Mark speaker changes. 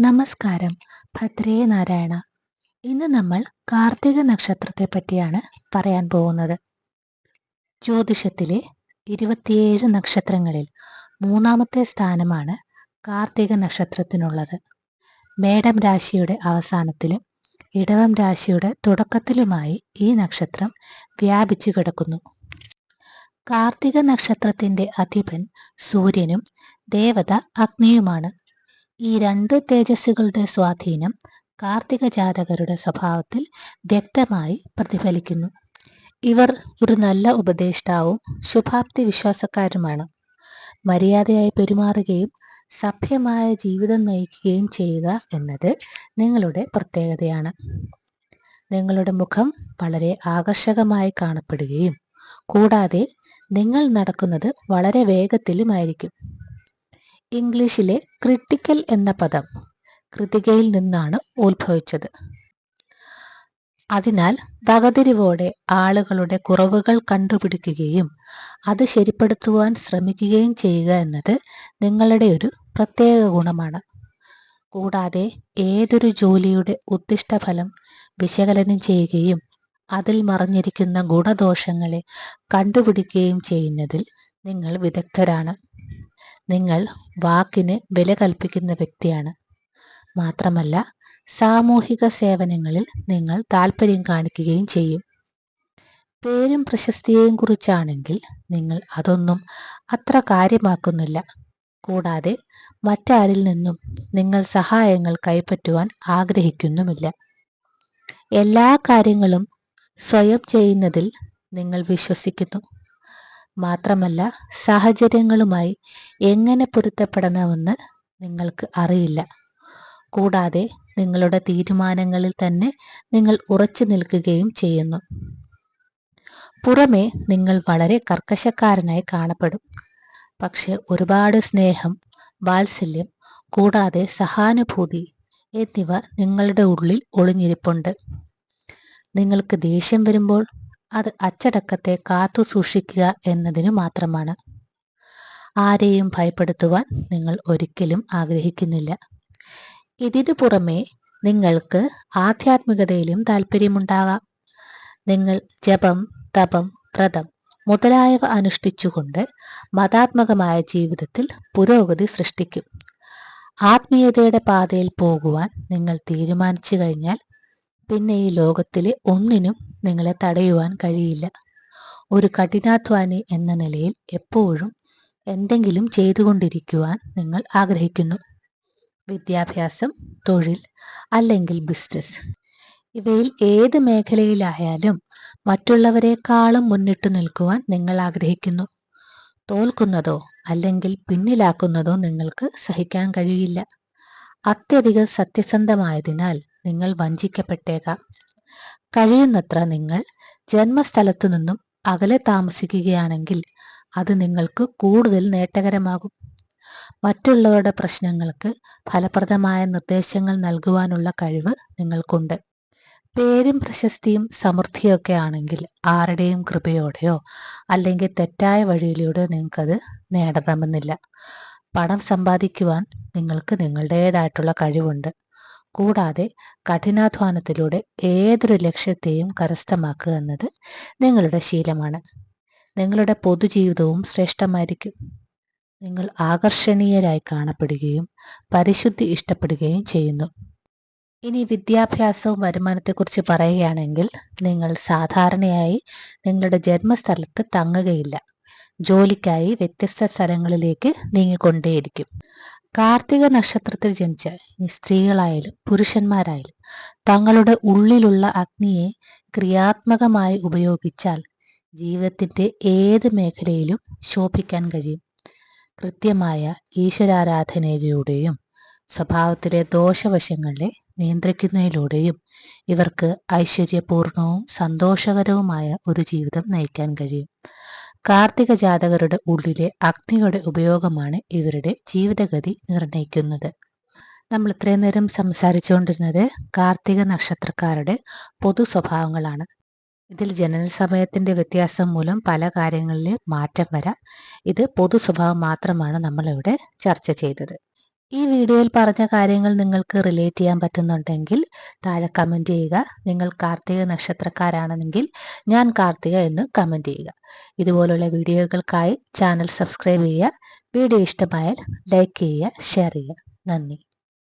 Speaker 1: നമസ്കാരം. ഭദ്രേ നാരായണ. ഇന്ന് നമ്മൾ കാർത്തിക നക്ഷത്രത്തെ പറ്റിയാണ് പറയാൻ പോകുന്നത്. ജ്യോതിഷത്തിലെ ഇരുപത്തിയേഴ് നക്ഷത്രങ്ങളിൽ മൂന്നാമത്തെ സ്ഥാനമാണ് കാർത്തിക നക്ഷത്രത്തിനുള്ളത്. മേടം രാശിയുടെ അവസാനത്തിലും ഇടവം രാശിയുടെ തുടക്കത്തിലുമായി ഈ നക്ഷത്രം വ്യാപിച്ചു കിടക്കുന്നു. കാർത്തിക നക്ഷത്രത്തിന്റെ അധിപൻ സൂര്യനും ദേവത അഗ്നിയുമാണ്. ഈ രണ്ട് തേജസ്സുകളുടെ സ്വാധീനം കാർത്തിക ജാതകരുടെ സ്വഭാവത്തിൽ വ്യക്തമായി പ്രതിഫലിക്കുന്നു. ഇവർ ഒരു നല്ല ഉപദേഷ്ടാവും ശുഭാപ്തി വിശ്വാസക്കാരുമാണ്. മര്യാദയായി പെരുമാറുകയും സഭ്യമായ ജീവിതം നയിക്കുകയും ചെയ്യുക എന്നത് നിങ്ങളുടെ പ്രത്യേകതയാണ്. നിങ്ങളുടെ മുഖം വളരെ ആകർഷകമായി കാണപ്പെടുകയും കൂടാതെ നിങ്ങൾ നടക്കുന്നത് വളരെ വേഗത്തിലുമായിരിക്കും. ഇംഗ്ലീഷിലെ ക്രിട്ടിക്കൽ എന്ന പദം കൃതികയിൽ നിന്നാണ് ഉത്ഭവിച്ചത്. അതിനാൽ വകതിരിവോടെ ആളുകളുടെ കുറവുകൾ കണ്ടുപിടിക്കുകയും അത് ശരിപ്പെടുത്തുവാൻ ശ്രമിക്കുകയും ചെയ്യുക എന്നത് നിങ്ങളുടെ ഒരു പ്രത്യേക ഗുണമാണ്. കൂടാതെ ഏതൊരു ജോലിയുടെ ഉദ്ദിഷ്ടഫലം വിശകലനം ചെയ്യുകയും അതിൽ മറഞ്ഞിരിക്കുന്ന ഗുണദോഷങ്ങളെ കണ്ടുപിടിക്കുകയും ചെയ്യുന്നതിൽ നിങ്ങൾ വിദഗ്ധരാണ്. നിങ്ങൾ വാക്കിന് വില കൽപ്പിക്കുന്ന വ്യക്തിയാണ്. മാത്രമല്ല സാമൂഹിക സേവനങ്ങളിൽ നിങ്ങൾ താല്പര്യം കാണിക്കുകയും ചെയ്യും. പേരും പ്രശസ്തിയെയും കുറിച്ചാണെങ്കിൽ നിങ്ങൾ അതൊന്നും അത്ര കാര്യമാക്കുന്നില്ല. കൂടാതെ മറ്റാരിൽ നിന്നും നിങ്ങൾ സഹായങ്ങൾ കൈപ്പറ്റുവാൻ ആഗ്രഹിക്കുന്നുമില്ല. എല്ലാ കാര്യങ്ങളും സ്വയം ചെയ്യുന്നതിൽ നിങ്ങൾ വിശ്വസിക്കുന്നു. മാത്രമല്ല സാഹചര്യങ്ങളുമായി എങ്ങനെ പൊരുത്തപ്പെടണമെന്ന് നിങ്ങൾക്ക് അറിയില്ല. കൂടാതെ നിങ്ങളുടെ തീരുമാനങ്ങളിൽ തന്നെ നിങ്ങൾ ഉറച്ചു നിൽക്കുകയും ചെയ്യുന്നു. പുറമേ നിങ്ങൾ വളരെ കർക്കശക്കാരനായി കാണപ്പെടും. പക്ഷെ ഒരുപാട് സ്നേഹം വാത്സല്യം കൂടാതെ സഹാനുഭൂതി എന്നിവ നിങ്ങളുടെ ഉള്ളിൽ ഒളിഞ്ഞിരിപ്പുണ്ട്. നിങ്ങൾക്ക് ദേഷ്യം വരുമ്പോൾ അത് അച്ചടക്കത്തെ കാത്തു സൂക്ഷിക്കുക എന്നതിനു മാത്രമാണ്. ആരെയും ഭയപ്പെടുത്തുവാൻ നിങ്ങൾ ഒരിക്കലും ആഗ്രഹിക്കുന്നില്ല. ഇതിനു പുറമെ നിങ്ങൾക്ക് ആധ്യാത്മികതയിലും താല്പര്യമുണ്ടാകാം നിങ്ങൾ ജപം തപം വ്രതം മുതലായവ അനുഷ്ഠിച്ചുകൊണ്ട് മതാത്മകമായ ജീവിതത്തിൽ പുരോഗതി സൃഷ്ടിക്കും. ആത്മീയതയുടെ പാതയിൽ പോകുവാൻ നിങ്ങൾ തീരുമാനിച്ചു കഴിഞ്ഞാൽ പിന്നെ ഈ ലോകത്തിലെ ഒന്നിനും നിങ്ങളെ തടയുവാൻ കഴിയില്ല. ഒരു കഠിനാധ്വാനി എന്ന നിലയിൽ എപ്പോഴും എന്തെങ്കിലും ചെയ്തുകൊണ്ടിരിക്കുവാൻ നിങ്ങൾ ആഗ്രഹിക്കുന്നു. വിദ്യാഭ്യാസം തൊഴിൽ അല്ലെങ്കിൽ ബിസിനസ് ഇവയിൽ ഏത് മേഖലയിലായാലും മറ്റുള്ളവരെക്കാളും മുന്നിട്ട് നിൽക്കുവാൻ നിങ്ങൾ ആഗ്രഹിക്കുന്നു. തോൽക്കുന്നതോ അല്ലെങ്കിൽ പിന്നിലാക്കുന്നതോ നിങ്ങൾക്ക് സഹിക്കാൻ കഴിയില്ല. അത്യധികം സത്യസന്ധമായതിനാൽ നിങ്ങൾ വഞ്ചിക്കപ്പെട്ടേക്കാം. കഴിയുന്നത്ര നിങ്ങൾ ജന്മസ്ഥലത്തു നിന്നും അകലെ താമസിക്കുകയാണെങ്കിൽ അത് നിങ്ങൾക്ക് കൂടുതൽ നേട്ടകരമാകും. മറ്റുള്ളവരുടെ പ്രശ്നങ്ങൾക്ക് ഫലപ്രദമായ നിർദ്ദേശങ്ങൾ നൽകുവാനുള്ള കഴിവ് നിങ്ങൾക്കുണ്ട്. പേരും പ്രശസ്തിയും സമൃദ്ധിയൊക്കെ ആണെങ്കിൽ ആരുടെയും കൃപയോടെയോ അല്ലെങ്കിൽ തെറ്റായ വഴിയിലൂടെയോ നിങ്ങൾക്കത് നേടണമെന്നില്ല. പണം സമ്പാദിക്കുവാൻ നിങ്ങൾക്ക് നിങ്ങളുടേതായിട്ടുള്ള കഴിവുണ്ട്. കൂടാതെ കഠിനാധ്വാനത്തിലൂടെ ഏതൊരു ലക്ഷ്യത്തെയും കരസ്ഥമാക്കുക എന്നത് നിങ്ങളുടെ ശീലമാണ്. നിങ്ങളുടെ പൊതുജീവിതവും ശ്രേഷ്ഠമായിരിക്കും. നിങ്ങൾ ആകർഷണീയരായി കാണപ്പെടുകയും പരിശുദ്ധി ഇഷ്ടപ്പെടുകയും ചെയ്യുന്നു. ഇനി വിദ്യാഭ്യാസവും വരുമാനത്തെക്കുറിച്ച് പറയുകയാണെങ്കിൽ നിങ്ങൾ സാധാരണയായി നിങ്ങളുടെ ജന്മസ്ഥലത്ത് തങ്ങുകയില്ല. ജോലിക്കായി വ്യത്യസ്ത സ്ഥലങ്ങളിലേക്ക് നീങ്ങിക്കൊണ്ടേയിരിക്കും. കാർത്തിക നക്ഷത്രത്തിൽ ജനിച്ച സ്ത്രീകളായാലും പുരുഷന്മാരായാലും തങ്ങളുടെ ഉള്ളിലുള്ള അഗ്നിയെ ക്രിയാത്മകമായി ഉപയോഗിച്ചാൽ ജീവിതത്തിന്റെ ഏത് മേഖലയിലും ശോഭിക്കാൻ കഴിയും. കൃത്യമായ ഈശ്വരാരാധനയിലൂടെയും സ്വഭാവത്തിലെ ദോഷവശങ്ങളെ നിയന്ത്രിക്കുന്നതിലൂടെയും ഇവർക്ക് ഐശ്വര്യപൂർണവും സന്തോഷകരവുമായ ഒരു ജീവിതം നയിക്കാൻ കഴിയും. കാർത്തിക ജാതകരുടെ ഉള്ളിലെ അഗ്നിയുടെ ഉപയോഗമാണ് ഇവരുടെ ജീവിതഗതി നിർണയിക്കുന്നത് നമ്മൾ ഇത്രയും നേരം സംസാരിച്ചുകൊണ്ടിരുന്നത് കാർത്തിക നക്ഷത്രക്കാരുടെ പൊതു സ്വഭാവങ്ങളാണ്. ഇതിൽ ജനന സമയത്തിന്റെ വ്യത്യാസം മൂലം പല കാര്യങ്ങളിൽ മാറ്റം വരാം. ഇത് പൊതു സ്വഭാവം മാത്രമാണ് നമ്മളിവിടെ ചർച്ച ചെയ്തത്. ഈ വീഡിയോയിൽ പറഞ്ഞ കാര്യങ്ങൾ നിങ്ങൾക്ക് റിലേറ്റ് ചെയ്യാൻ പറ്റുന്നുണ്ടെങ്കിൽ താഴെ കമന്റ് ചെയ്യുക. നിങ്ങൾ കാർത്തിക നക്ഷത്രക്കാരാണെങ്കിൽ ഞാൻ കാർത്തിക എന്ന് കമന്റ് ചെയ്യുക. ഇതുപോലുള്ള വീഡിയോകൾക്കായി ചാനൽ സബ്സ്ക്രൈബ് ചെയ്യുക. വീഡിയോ ഇഷ്ടമായാൽ ലൈക്ക് ചെയ്യുക ഷെയർ ചെയ്യുക. നന്ദി.